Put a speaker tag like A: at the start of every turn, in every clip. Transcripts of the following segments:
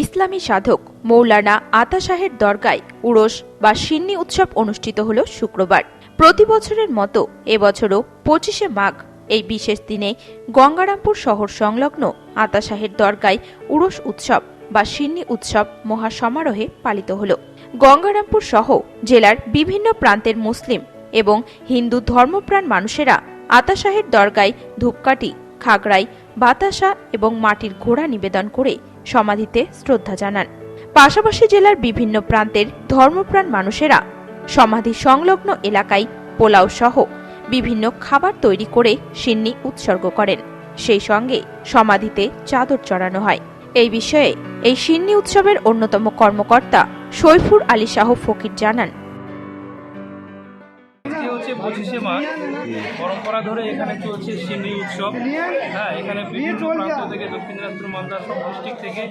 A: ইসলামী সাধক মৌলানা আতা শাহের দরগায় উরস বা সিন্নি উৎসব অনুষ্ঠিত হল শুক্রবার। প্রতি বছরের মতো এবছরও পঁচিশে মাঘ, এই বিশেষ দিনে গঙ্গারামপুর শহর সংলগ্ন আতা শাহের দরগায় উরস উৎসব বা সিন্নি উৎসব মহা সমারোহে পালিত হল। গঙ্গারামপুর সহ জেলার বিভিন্ন প্রান্তের মুসলিম এবং হিন্দু ধর্মপ্রাণ মানুষেরা আতা শাহের দরগায় ধূপকাঠি, খাগড়াই, বাতাসা এবং মাটির ঘোড়া নিবেদন করে সমাধিতে শ্রদ্ধা জানান। পাশাপাশি জেলার বিভিন্ন প্রান্তের ধর্মপ্রাণ মানুষেরা সমাধি সংলগ্ন এলাকায় পোলাও সহ বিভিন্ন খাবার তৈরি করে সিন্নি উৎসর্গ করেন। সেই সঙ্গে সমাধিতে চাদর চড়ানো হয়। এই বিষয়ে এই সিন্নি উৎসবের অন্যতম কর্মকর্তা সৈফুর আলী শাহ ফকির জানান।
B: পঁচিশে মাঘ পরম্পরা ধরে এখানে চলছে সিন্নি উৎসব। হ্যাঁ এখানে বিভিন্ন প্রান্ত থেকে দক্ষিণ দিনাজপুর, মালদা সব ডিস্ট্রিক্ট থেকে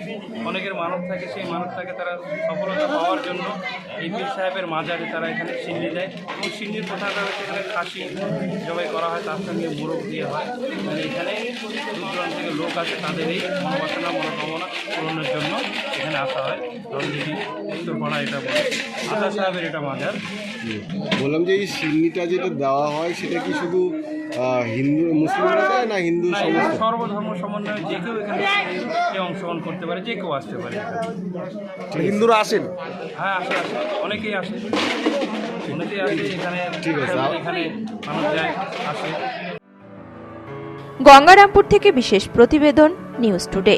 B: অনেকের মানব থাকে। সেই মানবটাকে তারা সফলতা পাওয়ার জন্য এই পীর সাহেবের মাজারে তারা এখানে সিন্নি দেয়। এবং সিন্নির প্রথাটা হচ্ছে এখানে খাসি জবাই করা হয়, তার সঙ্গে মোরগ দিয়ে হয়। এখানে দূর দূরান্ত থেকে লোক আসে, তাদের এই মনোবাসনা উত্তরপাড়া এটা বলে আদা সাহেবের এটা মাজার
C: বললাম যে এই সিন্নিটা যেটা দেওয়া হয় সেটা কি শুধু হিন্দু মুসলিমরা দেয় না হিন্দু
B: সর্বধর্ম সমন্বয়ে যে কেউ এখানে অংশগ্রহণ করতে পারে যে কেউ আসতে পারে।
C: হিন্দুরা আসেন?
B: হ্যাঁ আসে আসে। অনেকেই আসে। অনেকেই আসে এখানে
C: ঠিক আছে।
B: এখানে মানুষ যায় আসে।
A: গঙ্গারামপুর থেকে বিশেষ প্রতিবেদন নিউজ টুডে।